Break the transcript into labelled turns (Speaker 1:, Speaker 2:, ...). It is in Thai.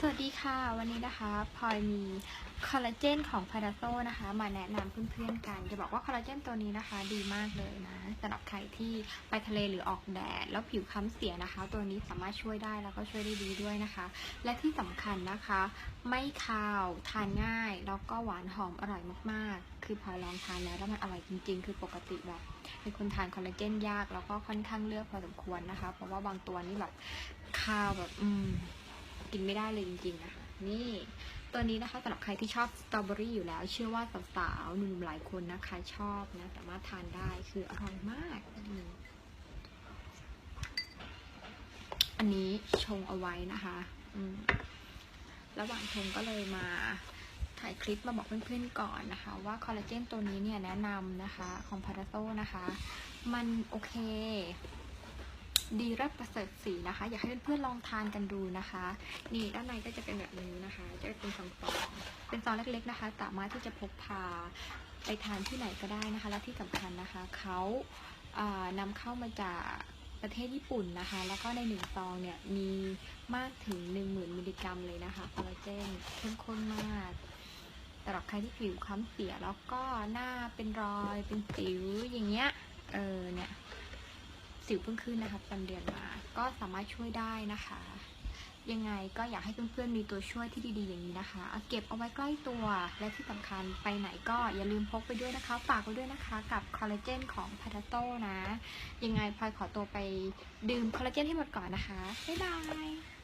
Speaker 1: สวัสดีค่ะ วันนี้นะคะพลอยมีคอลลาเจนของพาราโซนะคะ มาแนะนำเพื่อนๆกัน จะบอกว่าคอลลาเจนตัวนี้นะคะ ดีมากเลยนะสำหรับใครที่ไปทะเลหรือออกแดด แล้วผิวค้ำเสียนะคะ ตัวนี้สามารถช่วยได้แล้วก็ช่วยได้ดีด้วยนะคะ และที่สำคัญนะคะ ไม่คาวทานง่าย แล้วก็หวานหอมอร่อยมากๆ คือพลอยลองทานแล้วแล้วมันอร่อยจริง ๆ คือปกติแบบเป็นคนทานคอลลาเจนยากแล้วก็ค่อนข้างเลือกพอสมควรนะคะ เพราะว่าบางตัวนี่แบบคาวแบบอืม กินไม่ได้เลยจริงๆนะคะนี่ตัวนี้นะคะสำหรับใครที่ชอบสตรอเบอรี่อยู่แล้ว เชื่อว่าสาวๆหนุ่มๆหลายคนนะคะชอบนะสามารถทานได้คืออร่อยมากอันนี้ชงเอาไว้นะคะระหว่างชงก็เลยมาถ่ายคลิปมาบอกเพื่อนๆก่อนนะคะ ว่าคอลลาเจนตัวนี้เนี่ยแนะนำนะคะของพาราโซนะคะ มันโอเค ดีรับประเสริฐสีนะคะ อยากให้เพื่อนๆลองทานกันดูนะคะ นี่ด้านในก็จะเป็นแบบนี้นะคะ จะเป็นซองๆเป็นซองเล็กๆนะคะ สามารถที่จะพกพาไปทานที่ไหนก็ได้นะคะ และที่สำคัญนะคะเขาานำเข้ามาจากประเทศญี่ปุ่นนะคะ แล้วก็ในหนึ่งซองเนี่ยมีมากถึง 10,000มิลลิกรัมเลยนะคะคอลลาเจนเข้มข้นมากสำหรับใครที่ผิวค้ำเสียแล้วก็หน้าเป็นรอยเป็นสิวอย่างเงี้ย เออเนี่ย สิวเพิ่งขึ้นนะคะประจำเดือนมา ก็สามารถช่วยได้นะคะ ยังไงก็อยากให้เพื่อนๆมีตัวช่วยที่ดีๆอย่างนี้นะคะเเก็บเอาไว้ใกล้ตัวและที่สำคัญไปไหนก็อย่าลืมพกไปด้วยนะคะ ฝากไว้ด้วยนะคะ กับคอลลาเจนของพาราโตนะ ยังไงพลอยขอตัวไปดื่มคอลลาเจนให้หมดก่อนนะคะบ๊ายบาย